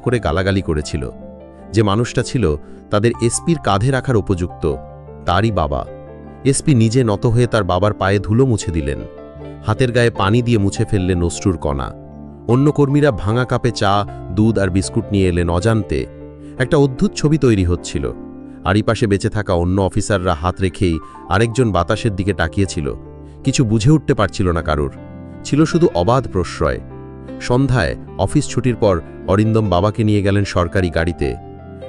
করে গালাগালি করেছিল। যে মানুষটা ছিল তাদের এসপির কাঁধে রাখার উপযুক্ত, তারই বাবা। এসপি নিজে নত হয়ে তার বাবার পায়ে ধুলো মুছে দিলেন। হাতের গায়ে পানি দিয়ে মুছে ফেললেন অশ্রুর কণা। অন্য কর্মীরা ভাঙা কাপে চা, দুধ আর বিস্কুট নিয়ে এলেন অজান্তে একটা অদ্ভুত ছবি তৈরি হচ্ছিল। আড়িপাশে বেঁচে থাকা অন্য অফিসাররা হাত রেখেই আরেকজন বাতাসের দিকে তাকিয়েছিল। কিছু বুঝে উঠতে পারছিল না কারুর। ছিল শুধু অবাধ প্রশ্রয়। সন্ধ্যায় অফিস ছুটির পর অরিন্দম বাবাকে নিয়ে গেলেন সরকারি গাড়িতে।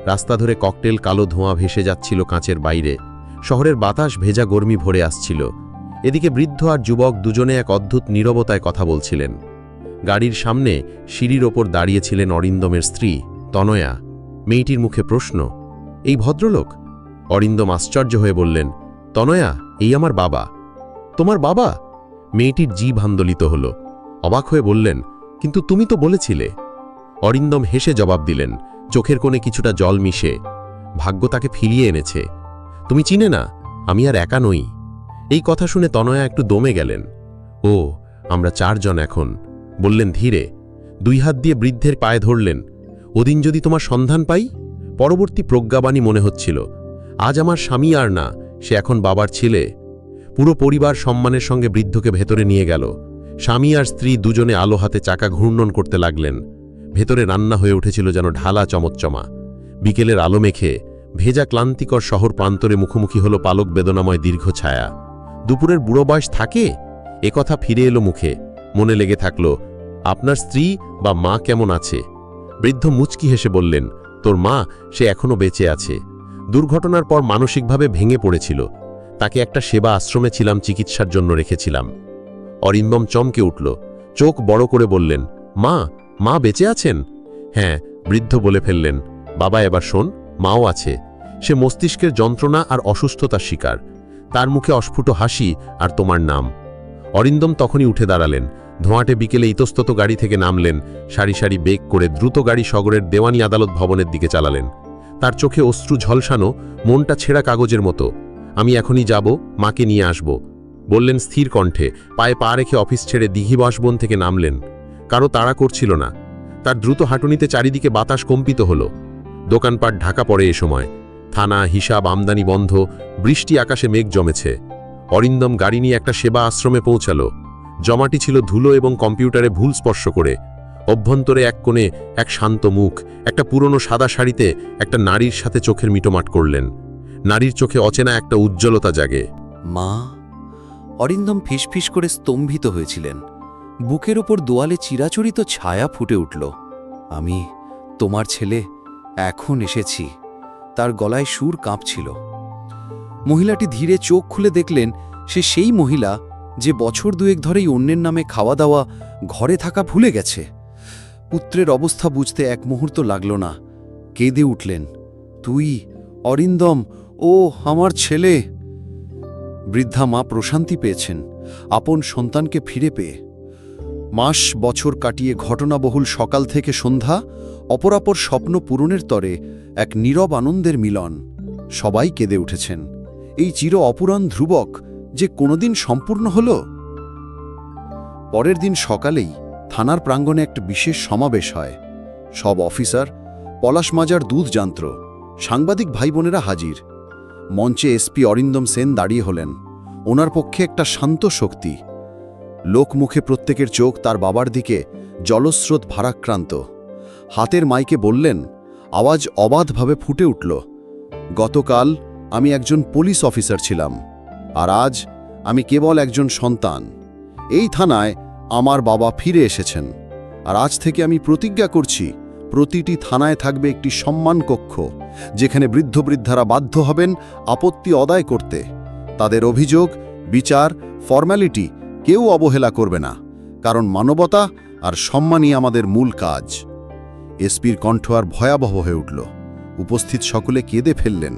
রাস্তা ধরে ককটেল কালো ধোঁয়া ভেসে যাচ্ছিল কাঁচের বাইরে। শহরের বাতাস ভেজা গর্মি ভরে আসছিল। এদিকে বৃদ্ধ আর যুবক দুজনে এক অদ্ভুত নীরবতায় কথা বলছিলেন। গাড়ির সামনে সিঁড়ির ওপর দাঁড়িয়েছিলেন অরিন্দমের স্ত্রী, তনয়া। মেয়েটির মুখে প্রশ্ন, এই ভদ্রলোক? অরিন্দম আশ্চর্য হয়ে বললেন, তনয়া, এই আমার বাবা। তোমার বাবা? মেয়েটির জি আন্দোলিত হল। অবাক হয়ে বললেন কিন্তু তুমি তো বলেছিলে। অরিন্দম হেসে জবাব দিলেন, চোখের কোণে কিছুটা জল মিশে। ভাগ্য তাকে ফিরিয়ে এনেছে। তুমি চিনে না, আমি আর একা নই। এই কথা শুনে তনয়া একটু দমে গেলেন। ও, আমরা চারজন এখন, বললেন ধীরে। দুই হাত দিয়ে বৃদ্ধের পায়ে ধরলেন। ওদিন যদি তোমার সন্ধান পাই? পরবর্তী প্রজ্ঞাবাণী মনে হচ্ছিল। আজ আমার স্বামী আর না, সে এখন বাবার ছেলে। পুরো পরিবার সম্মানের সঙ্গে বৃদ্ধকে ভেতরে নিয়ে গেল। স্বামী আর স্ত্রী দুজনে আলো হাতে চাকা ঘূর্ণন করতে লাগলেন। ভেতরে রান্না হয়ে উঠেছিল যেন ঢালা চমৎচমা। বিকেলের আলো মেখে ভেজা ক্লান্তিকর শহর প্রান্তরে মুখোমুখি হলো পালক বেদনাময় দীর্ঘ ছায়া। দুপুরের বুড়ো বয়স থাকে? একথা ফিরে এলো মুখে। মনে লেগে থাকল, আপনার স্ত্রী বা মা কেমন আছে? বৃদ্ধ মুচকি হেসে বললেন, তোর মা সে এখনও বেঁচে আছে। দুর্ঘটনার পর মানসিকভাবে ভেঙে পড়েছিল। তাকে একটা সেবা আশ্রমে ছিলাম, চিকিৎসার জন্য রেখেছিলাম। অরিন্দম চমকে উঠল। চোখ বড় করে বললেন, মা মা বেঁচে আছেন? হ্যাঁ বৃদ্ধ বলে ফেললেন, বাবা এবার শোন, মাও আছে। সে মস্তিষ্কের যন্ত্রণা আর অসুস্থতার শিকার। তার মুখে অস্ফুট হাসি আর তোমার নাম। অরিন্দম তখনই উঠে দাঁড়ালেন। ধোঁয়াটে বিকেলে ইতস্তত গাড়ি থেকে নামলেন, সারি সারি বেগ করে দ্রুত গাড়ি শগরের দেওয়ানি আদালত ভবনের দিকে চালালেন। তার চোখে অশ্রু ঝলসানো, মনটা ছেঁড়া কাগজের মতো। আমি এখনই যাব, মাকে নিয়ে আসব। বললেন, স্থির কণ্ঠে। পায়ে পা রেখে অফিস ছেড়ে দিঘি বাসবন থেকে নামলেন। কারও তাড়া করছিল না। তার দ্রুত হাঁটুনিতে চারিদিকে বাতাস কম্পিত হল। দোকানপাট ঢাকা পড়ে এ সময়। থানা, হিসাব, আমদানি বন্ধ। বৃষ্টি আকাশে মেঘ জমেছে। অরিন্দম গাড়ি নিয়ে একটা সেবা আশ্রমে পৌঁছালো। জমাটি ছিল ধুলো এবং কম্পিউটারে ভুল স্পর্শ করে। অভ্যন্তরে এক কোণে এক শান্ত মুখ, একটা পুরনো সাদা শাড়িতে একটা নারীর সাথে চোখের মিটোমাট করলেন। নারীর চোখে অচেনা একটা উজ্জ্বলতা জাগে। মা অরিন্দম ফিসফিস করে স্তম্ভিত হয়েছিলেন। বুকের ওপর দোয়ালে চিরাচরিত ছায়া ফুটে উঠল। আমি, তোমার ছেলে, এখন এসেছি। তার গলায় সুর কাঁপছিল। মহিলাটি ধীরে চোখ খুলে দেখলেন, সে সেই মহিলা যে বছর দুয়েক ধরেই অন্যের নামে খাওয়া দাওয়া ঘরে থাকা ভুলে গেছে। পুত্রের অবস্থা বুঝতে এক মুহূর্ত লাগল না। কেঁদে উঠলেন, তুই, অরিন্দম, ও আমার ছেলে! বৃদ্ধা মা প্রশান্তি পেয়েছেন। আপন সন্তানকে ফিরে পেয়ে। মাস বছর কাটিয়ে ঘটনাবহুল সকাল থেকে সন্ধ্যা, অপরাপর স্বপ্ন পূরণের তরে এক নীরব আনন্দের মিলন। সবাই কেঁদে উঠেছেন। এই চির অপুরাণ ধ্রুবক যে কোনোদিন সম্পূর্ণ হল? পরের দিন সকালেই থানার প্রাঙ্গণে একটা বিশেষ সমাবেশ হয়। সব অফিসার, পলাশ মাজার দুধ যন্ত্র, সাংবাদিক ভাই বোনেরা হাজির। মঞ্চে এসপি অরিন্দম সেন দাঁড়িয়ে হলেন। ওনার পক্ষে একটা শান্ত শক্তি। লোকমুখে প্রত্যেকের চোখ তার বাবার দিকে জলস্রোত ভারাক্রান্ত। হাতের মাইকে বললেন, আওয়াজ অবাধভাবে ফুটে উঠল। গতকাল আমি একজন পুলিশ অফিসার ছিলাম, আর আজ আমি কেবল একজন সন্তান। এই থানায় আমার বাবা ফিরে এসেছেন, আর আজ থেকে আমি প্রতিজ্ঞা করছি প্রতিটি থানায় থাকবে একটি সম্মান কক্ষ, যেখানে বৃদ্ধ বৃদ্ধারা বাধ্য হবেন আপত্তি অদায় করতে। তাদের অভিযোগ, বিচার ফর্ম্যালিটি কেউ অবহেলা করবে না, কারণ মানবতা আর সম্মানই আমাদের মূল কাজ। এসপির কণ্ঠ আর ভয়াবহ হয়ে উঠল। উপস্থিত সকলে কেঁদে ফেললেন।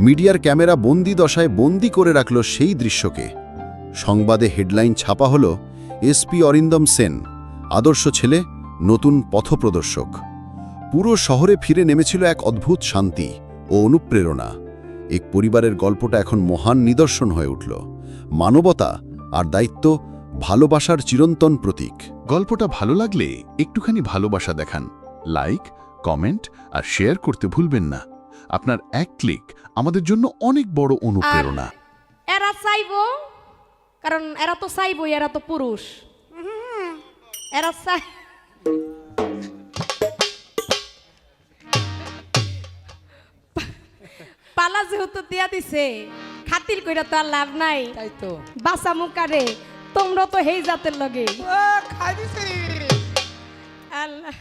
মিডিয়ার ক্যামেরা বন্দি দশায় বন্দি করে রাখল সেই দৃশ্যকে। সংবাদে হেডলাইন ছাপা হল, এসপি অরিন্দম সেন, আদর্শ ছেলে, নতুন পথপ্রদর্শক। পুরো শহরে ফিরে নেমেছিল এক অদ্ভুত শান্তি ও অনুপ্রেরণা। এক পরিবারের গল্পটা এখন মহান নিদর্শন হয়ে উঠল। মানবতা আর দায়িত্ব ভালোবাসার চিরন্তন প্রতীক। গল্পটা ভালো লাগলে একটুখানি ভালোবাসা দেখান। লাইক কমেন্ট আর শেয়ার করতে ভুলবেন না। আপনার এক ক্লিক আমাদের জন্য অনেক বড় অনুপ্রেরণা। এরা চাইব কারণ এরা তো চাইবই এরা তো পুরুষ। এরা চাই পালা যেহেতু দিয়া দিছে খাতির কইরা তো আর লাভ নাই। তাই তো। বাসা মুকারে তোমরা তো হেই জাতের লগে। আল্লাহ।